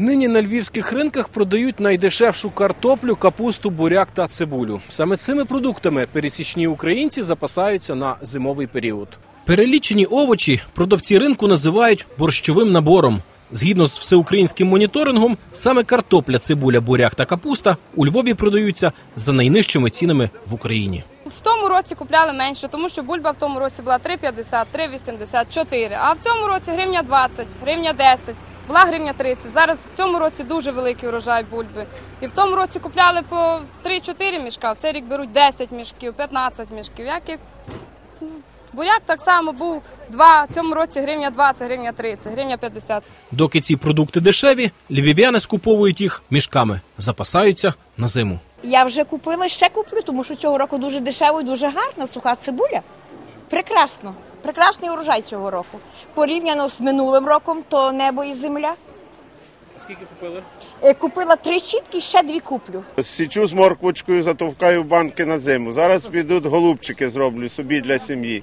Нині на львівських ринках продають найдешевшу картоплю, капусту, буряк та цибулю. Саме цими продуктами пересічні українці запасаються на зимовий період. Перелічені овочі продавці ринку називають борщовим набором. Згідно з всеукраїнським моніторингом, саме картопля, цибуля, буряк та капуста у Львові продаються за найнижчими цінами в Україні. В тому році купляли менше, тому що бульба в тому році була 3,50, 3,80, 4. А в цьому році гривня 20, гривня 10, була гривня 30. Зараз в цьому році дуже великий урожай бульби. І в тому році купляли по 3-4 мішка, в цей рік беруть 10 мішків, 15 мішків. Як і ну, буряк так само був 2, в цьому році гривня 20, гривня 30, гривня 50. Доки ці продукти дешеві, львів'яни скуповують їх мішками, запасаються на зиму. Я вже купила, ще куплю, тому що цього року дуже дешево і дуже гарна суха цибуля. Прекрасно. Прекрасний урожай цього року. Порівняно з минулим роком, то небо і земля. Скільки купили? Е, Купила три щітки, ще дві куплю. Січу з морквочкою, затовкаю банки на зиму. Зараз підуть голубчики зроблю собі для сім'ї.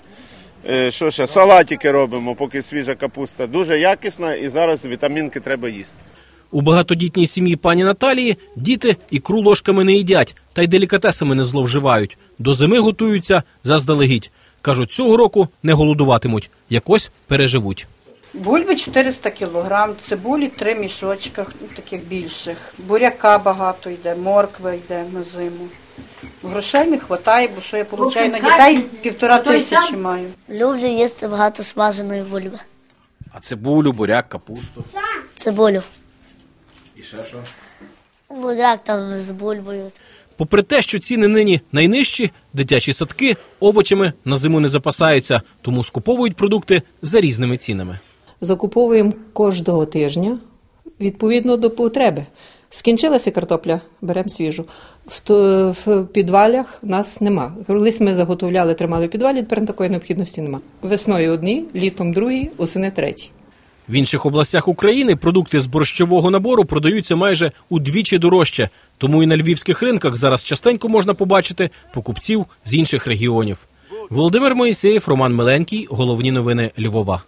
Е, Що ще? Салатики робимо, поки свіжа капуста. Дуже якісна і зараз вітамінки треба їсти. У багатодітній сім'ї пані Наталії діти ікру ложками не їдять та й делікатесами не зловживають. До зими готуються заздалегідь. Кажуть, цього року не голодуватимуть, якось переживуть. Бульби 400 кг, цибулі 3 мішочка, ну, таких більших. Буряка багато йде, морква йде на зиму. Грошей не вистачає, бо що я получаю на дітей півтора тисячі маю. Люблю їсти багато смаженої бульби. А цибулю, буряк, капусту. Цибулю. І ще що? Буряк там з бульбою. Попри те, що ціни нині найнижчі, дитячі садки овочами на зиму не запасаються, тому скуповують продукти за різними цінами. закуповуємо кожного тижня відповідно до потреби. Скінчилася картопля, беремо свіжу. В, то, в підвалях нас нема. Колись ми заготовляли, тримали в підвалі, тепер такої необхідності нема. Весною одні, літом другі, осени треті. В інших областях України продукти з борщового набору продаються майже удвічі дорожче, тому і на львівських ринках зараз частенько можна побачити покупців з інших регіонів. Володимир Моїсеєв, Роман Миленький. Головні новини Львова.